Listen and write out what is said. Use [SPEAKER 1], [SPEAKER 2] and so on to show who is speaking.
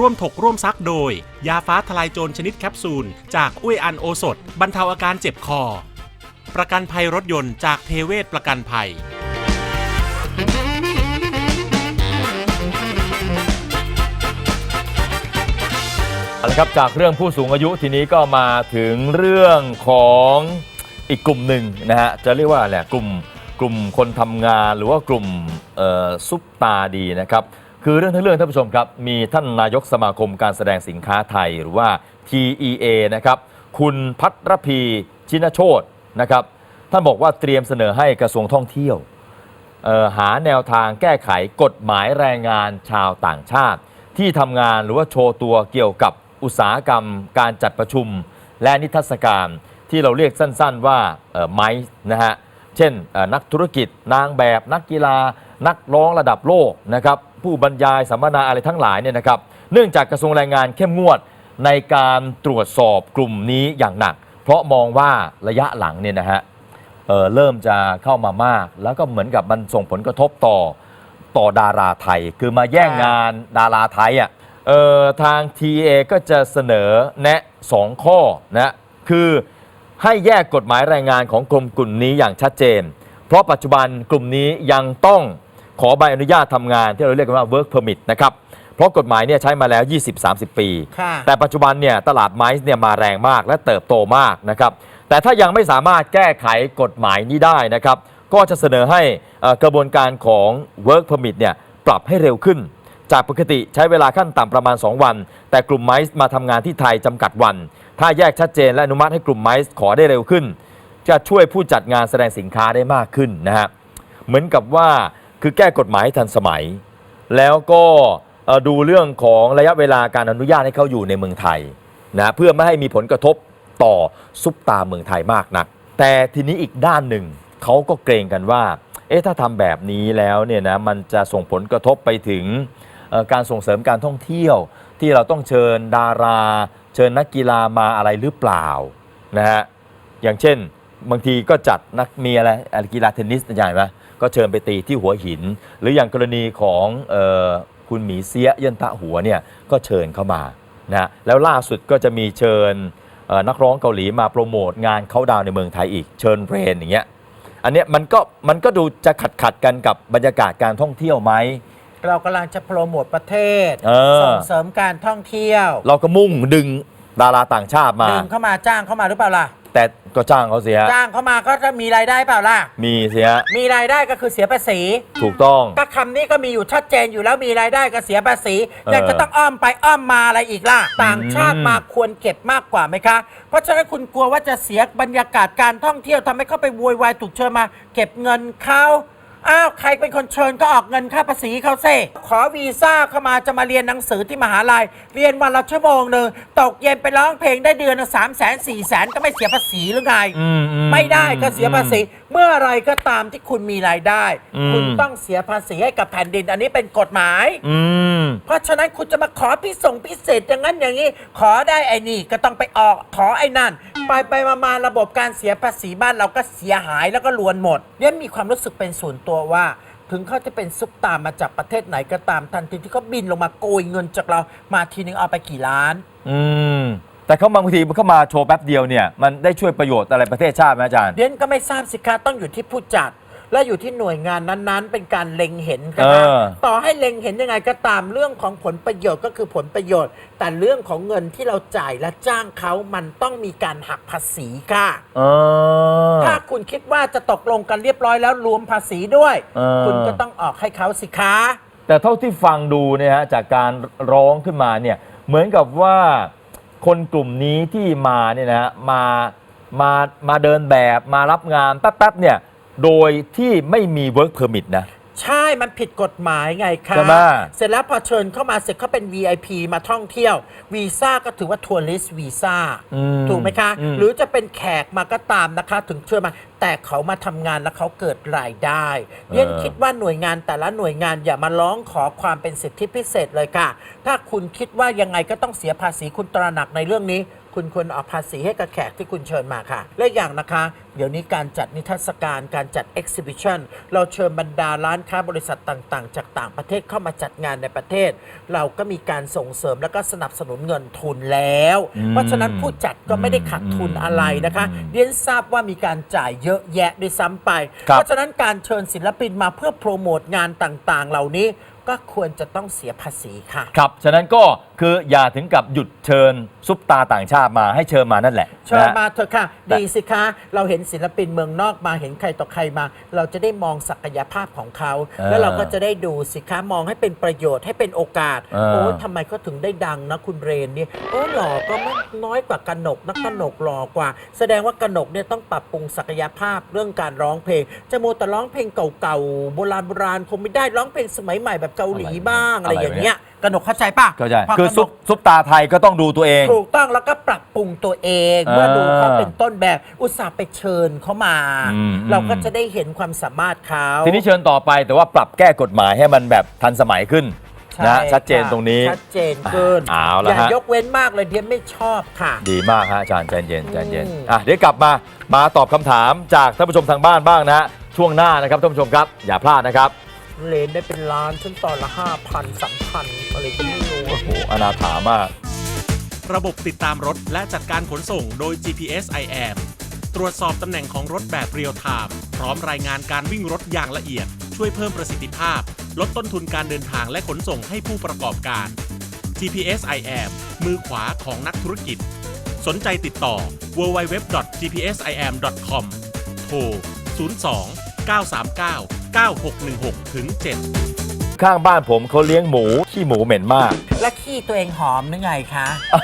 [SPEAKER 1] ร่วมถกร่วมซักโดย ยาฟ้าทลายโจรชนิดแคปซูล จากอุ้ยอันโอสถ บรรเทาอาการเจ็บคอ ประกันภัยรถยนต์จากเทเวศประกันภัย
[SPEAKER 2] เอาละครับจากเรื่องผู้สูงอายุทีนี้ก็มาถึงเรื่องของอีกกลุ่มหนึ่งนะฮะจะเรียกว่าอะไรกลุ่มกลุ่มคนทำงานหรือว่ากลุ่มซุปตาดีนะครับ คือเรื่องทั้งเรื่องท่านผู้ชมครับ มีท่านนายกสมาคมการแสดงสินค้าไทยหรือว่า TEA นะครับ คุณพัทรพีชินโชตนะครับ ท่านบอกว่าเตรียมเสนอให้กระทรวงท่องเที่ยวหาแนวทางแก้ไขกฎหมายแรงงานชาวต่างชาติ ที่ทำงานหรือว่าโชว์ตัวเกี่ยวกับอุตสาหกรรม การจัดประชุม และนิทรรศการที่เราเรียกสั้น ๆว่าไมซ์นะฮะ เช่นเอ่อนักธุรกิจ นางแบบนักกีฬา นักร้องระดับโลกนะครับผู้บรรยายสัมมนาอะไรทั้งหลายเนี่ยนะครับเนื่องจากกระทรวงแรงงานเข้มงวดในการตรวจสอบกลุ่มนี้อย่างหนัก เพราะมองว่าระยะหลังเนี่ยนะฮะเอ่อเริ่มจะเข้ามามาก แล้วก็เหมือนกับมันส่งผลกระทบต่อต่อดาราไทย คือมาแย่งงานดาราไทยอะเอ่อทาง TA ก็จะเสนอแนะ 2 ข้อนะคือ ให้แยกกฎหมายแรงงานของกลุ่มกลุ่มนี้อย่างชัดเจน เพราะปัจจุบันกลุ่มนี้ยังต้องขอใบอนุญาตทำงานที่เราเรียกกันว่า work permit นะครับเพราะกฎหมายเนี่ยใช้มาแล้ว 20-30 ปี
[SPEAKER 3] ค่ะ
[SPEAKER 2] แต่ปัจจุบันเนี่ยตลาดไม้เนี่ยมาแรงมากและเติบโตมากนะครับแต่ถ้ายังไม่สามารถแก้ไขกฎหมายนี้ได้นะครับก็จะเสนอให้เอ่อกระบวนการของ work permit เนี่ยปรับให้เร็วขึ้น จากปกติใช้เวลาขั้นต่ำประมาณ 2 วัน แต่กลุ่มไม้มาทำงานที่ไทยจำกัดวัน ถ้าแยกชัดเจนและอนุมัติให้กลุ่มไม้ขอได้เร็วขึ้น จะช่วยผู้จัดงานแสดงสินค้าได้มากขึ้นนะฮะเหมือนกับว่าคือแก้กฎหมายทันสมัย แล้วก็ดูเรื่องของระยะเวลาการอนุญาตให้เขาอยู่ในเมืองไทยนะเพื่อไม่ให้มีผลกระทบต่อซุปตาเมืองไทยมากนัก แต่ทีนี้อีกด้านหนึ่งเขาก็เกรงกันว่า เอ๊ะถ้าทำแบบนี้แล้วเนี่ยนะมันจะส่งผลกระทบไปถึง การส่งเสริมการท่องเที่ยว ที่เราต้องเชิญดารา เชิญนักกีฬามาอะไรหรือเปล่านะฮะอย่างเช่นบางทีก็จัดนักมีอะไรกีฬาเทนนิสใหญ่ไหมก็เชิญไปตีที่หัวหิน หรืออย่างกรณีของออคุณหมีเสียเยันตะหัวเนี่ยก็เชิญเข้ามานะแล้วล่าสุดก็จะมีเชิญนักร้องเกาหลีมาโปรโมทงานเขาดาวในเมืองไทยอีกเชิญเรนอย่างเงี้ยอันเนี้ยมันก็มันก็ดูจะขัดขัดกันกับบรรยากาศการท่องเที่ยวไหม
[SPEAKER 3] เรากำลังจะโปรโมทประเทศ
[SPEAKER 2] เออ
[SPEAKER 3] ส่งเสริมการท่องเที่ยว
[SPEAKER 2] เราก็มุ่งดึงดาราต่างชาติมา
[SPEAKER 3] ดึงเข้ามาจ้างเข้ามาหรือเปล่าล่ะ
[SPEAKER 2] แต่ก็จ้างเขาเสีย
[SPEAKER 3] จ้างเข้ามาก็จะมีรายได้เปล่าล่ะ
[SPEAKER 2] มีเสีย
[SPEAKER 3] มีรายได้ก็คือเสียภาษี
[SPEAKER 2] ถูกต้อง
[SPEAKER 3] ก็คำนี้ก็มีอยู่ชัดเจนอยู่แล้วมีรายได้ก็เสียภาษี
[SPEAKER 2] เออ
[SPEAKER 3] ยังจะต้องอ้อมไปอ้อมมาอะไรอีกล่ะ ต่างชาติมาควรเก็บมากกว่าไหมคะ เพราะฉะนั้นคุณกลัวว่าจะเสียบรรยากาศการท่องเที่ยวทำให้เขาไปโวยวายถูกเชิญมา เก็บเงินเขา อ้าว ใครเป็นคนเชิญก็ออกเงินค่าภาษีเขาเซขอวีซ่าเข้ามาจะมาเรียนหนังสือที่มหาลัย เรียนวันละชั่วโมงหนึ่งตกเย็นไปร้องเพลงได้เดือนละสามแสนสี่แสนก็ไม่เสียภาษีหรือไง
[SPEAKER 2] อืมอื
[SPEAKER 3] ไม่ได้ก็เสียภาษี เมื่อไรก็ตามที่คุณมีรายได้
[SPEAKER 2] อืม
[SPEAKER 3] คุณต้องเสียภาษีให้กับแผ่นดิน อันนี้เป็นกฎหมาย
[SPEAKER 2] อืม
[SPEAKER 3] เพราะฉะนั้นคุณจะมาขอพิส่งพิเศษอย่างนั้นอย่างนี้ ขอได้ไอ้นี่ก็ต้องไปออกขอไอ้นั่น ไปไปมามาระบบการเสียภาษีบ้านเราก็เสียหายแล้วก็ลวนหมดเนี่ยมีความรู้สึกเป็นส่วนตัวว่า ถึงเขาจะเป็นซุปตามาจากประเทศไหนก็ตามทันทีที่เขาบินลงมาโกยเงินจากเรามาทีนึงเอาไปกี่ล้าน
[SPEAKER 2] อืม แต่เขาบางทีมันเข้ามาโชว์แป๊บเดียวเนี่ยมันได้ช่วยประโยชน์อะไรประเทศชาติไหมอาจารย์
[SPEAKER 3] เดียนก็ไม่ทราบสิคะต้องอยู่ที่ผู้จัด และอยู่ที่หน่วยงานนั้นๆ เป็นการเล็งเห็นกันนะ
[SPEAKER 2] เออ
[SPEAKER 3] ต่อให้เล็งเห็นยังไงก็ตามเรื่องของผลประโยชน์ก็คือผลประโยชน์ แต่เรื่องของเงินที่เราจ่ายและจ้างเขามันต้องมีการหักภาษีค่ะ
[SPEAKER 2] เออ
[SPEAKER 3] ถ้าคุณคิดว่าจะตกลงกันเรียบร้อยแล้วรวมภาษีด้วย
[SPEAKER 2] เออ
[SPEAKER 3] คุณก็ต้องออกให้เขาสิคะ
[SPEAKER 2] แต่เท่าที่ฟังดูเนี่ยฮะจากการร้องขึ้นมาเนี่ยเหมือนกับว่า คนกลุ่มนี้ที่มาเนี่ยนะฮะมามามาเดินแบบมารับงานแป๊บๆเนี่ยโดยที่ไม่มี work permit นะ
[SPEAKER 3] ใช่มันผิดกฎหมายไงคะ
[SPEAKER 2] ใช่ไหม
[SPEAKER 3] เสร็จแล้วพอเชิญเข้ามาเสร็จเขาเป็น VIP มาท่องเที่ยววีซ่าก็ถือว่าทัวริสวีซ่า
[SPEAKER 2] อืม
[SPEAKER 3] ถูกไหมคะ
[SPEAKER 2] อืม
[SPEAKER 3] หรือจะเป็นแขกมาก็ตามนะคะ ถึงเชิญมา แต่เขามาทำงานแล้วเขาเกิดรายได้เรียนคิดว่าหน่วยงานแต่ละหน่วยงานอย่ามาร้องขอความเป็นสิทธิพิเศษเลยค่ะ ถ้าคุณคิดว่ายังไงก็ต้องเสียภาษีคุณตระหนักในเรื่องนี้ คุณควรออกภาษีให้กับแขกที่คุณเชิญมาค่ะ และอีกอย่างนะคะ เดี๋ยวนี้การจัดนิทรรศการการจัด exhibition เราเชิญบรรดาร้านค้าบริษัทต่างๆ จากต่างประเทศเข้ามาจัดงานในประเทศ เราก็มีการส่งเสริมแล้วก็สนับสนุนเงินทุนแล้ว
[SPEAKER 2] อืม
[SPEAKER 3] เพราะฉะนั้นผู้จัดก็ไม่ได้ขาดทุนอะไรนะคะ
[SPEAKER 2] อืม
[SPEAKER 3] เรียนทราบว่ามีการจ่ายเยอะแยะด้วยซ้ำไป
[SPEAKER 2] ครับ
[SPEAKER 3] เพราะฉะนั้นการเชิญศิลปินมาเพื่อโปรโมทงานต่างๆ เหล่านี้ ก็ควรจะต้องเสียภาษีค่ะ
[SPEAKER 2] ครับ ฉะนั้นก็คืออย่าถึงกับหยุดเชิญซุปตาต่างชาติมาให้เชิญมานั่นแหละ
[SPEAKER 3] เชิญ
[SPEAKER 2] นะฮะ
[SPEAKER 3] มาเถอะค่ะ
[SPEAKER 2] แต่
[SPEAKER 3] ดีสิคะ เราเห็นศิลปินเมืองนอกมาเห็นใครต่อใครมา เราจะได้มองศักยภาพของเขา
[SPEAKER 2] เออ
[SPEAKER 3] แล้วเราก็จะได้ดูสิคะมองให้เป็นประโยชน์ให้เป็นโอกาส
[SPEAKER 2] เออ
[SPEAKER 3] โอ้ยทำไมเขาถึงได้ดังนะคุณเรนเนี่ยโอ้หล่อก็ไม่น้อยกว่ากนกนะกนกหล่อกว่า แสดงว่ากนกเนี่ยต้องปรับปรุงศักยภาพเรื่องการร้องเพลงจะโมวแต่ร้องเพลงเก่าๆโบราณโบราณคงไม่ได้ร้องเพลงสมัยใหม่แบบเกาหลีบ้างอะไรอย่างเงี้ยกนกเข้าใจปะ
[SPEAKER 2] เข้าใจ
[SPEAKER 3] พกนก
[SPEAKER 2] คือซุปซุปตาไทยก็ต้องดูตัวเอง
[SPEAKER 3] ถูกต้องแล้วก็ปรับปรุงตัวเอง
[SPEAKER 2] เออ
[SPEAKER 3] เมื่อดูเขาเป็นต้นแบบอุตส่าห์ไปเชิญเขามา
[SPEAKER 2] อืม
[SPEAKER 3] เราก็จะได้เห็นความสามารถเขา
[SPEAKER 2] ทีนี้เชิญต่อไปแต่ว่าปรับแก้กฎหมายให้มันแบบทันสมัยขึ้น
[SPEAKER 3] ใช่
[SPEAKER 2] นะ
[SPEAKER 3] ค่ะ
[SPEAKER 2] ชัดเจนตรงนี้
[SPEAKER 3] ชัดเจนเกิน
[SPEAKER 2] เอาละ
[SPEAKER 3] อย่า
[SPEAKER 2] ฮะ
[SPEAKER 3] ยกเว้นมากเลยเดียนไม่ชอบค่ะ
[SPEAKER 2] ดีมากฮะอาจารย์ใจเย็นใจเย็น
[SPEAKER 3] อืม
[SPEAKER 2] อะเดี๋ยวกลับมามาตอบคำถามจากท่านผู้ชมทางบ้านบ้างนะฮะช่วงหน้านะครับท่านผู้ชมครับ อย่าพลาดนะครับ
[SPEAKER 3] เลนได้เป็นล้านฉันตอนละห้าพันสามพันอะไรก็ไม่รู้
[SPEAKER 2] โอ้โหอนาถามาก
[SPEAKER 1] ระบบติดตามรถและจัดการขนส่งโดย GPS IAM ตรวจสอบตำแหน่งของรถแบบเรียลไทม์พร้อมรายงานการวิ่งรถอย่างละเอียด ช่วยเพิ่มประสิทธิภาพ ลดต้นทุนการเดินทางและขนส่งให้ผู้ประกอบการ GPS IAM มือขวาของนักธุรกิจ สนใจติดต่อ www.gpsim.com โทร 02 939 9616ถึง7
[SPEAKER 2] ข้างบ้านผมเขาเลี้ยงหมูขี้หมูเหม็นมาก
[SPEAKER 3] และขี้ตัวเองหอมนึกไงคะ
[SPEAKER 2] เอ้า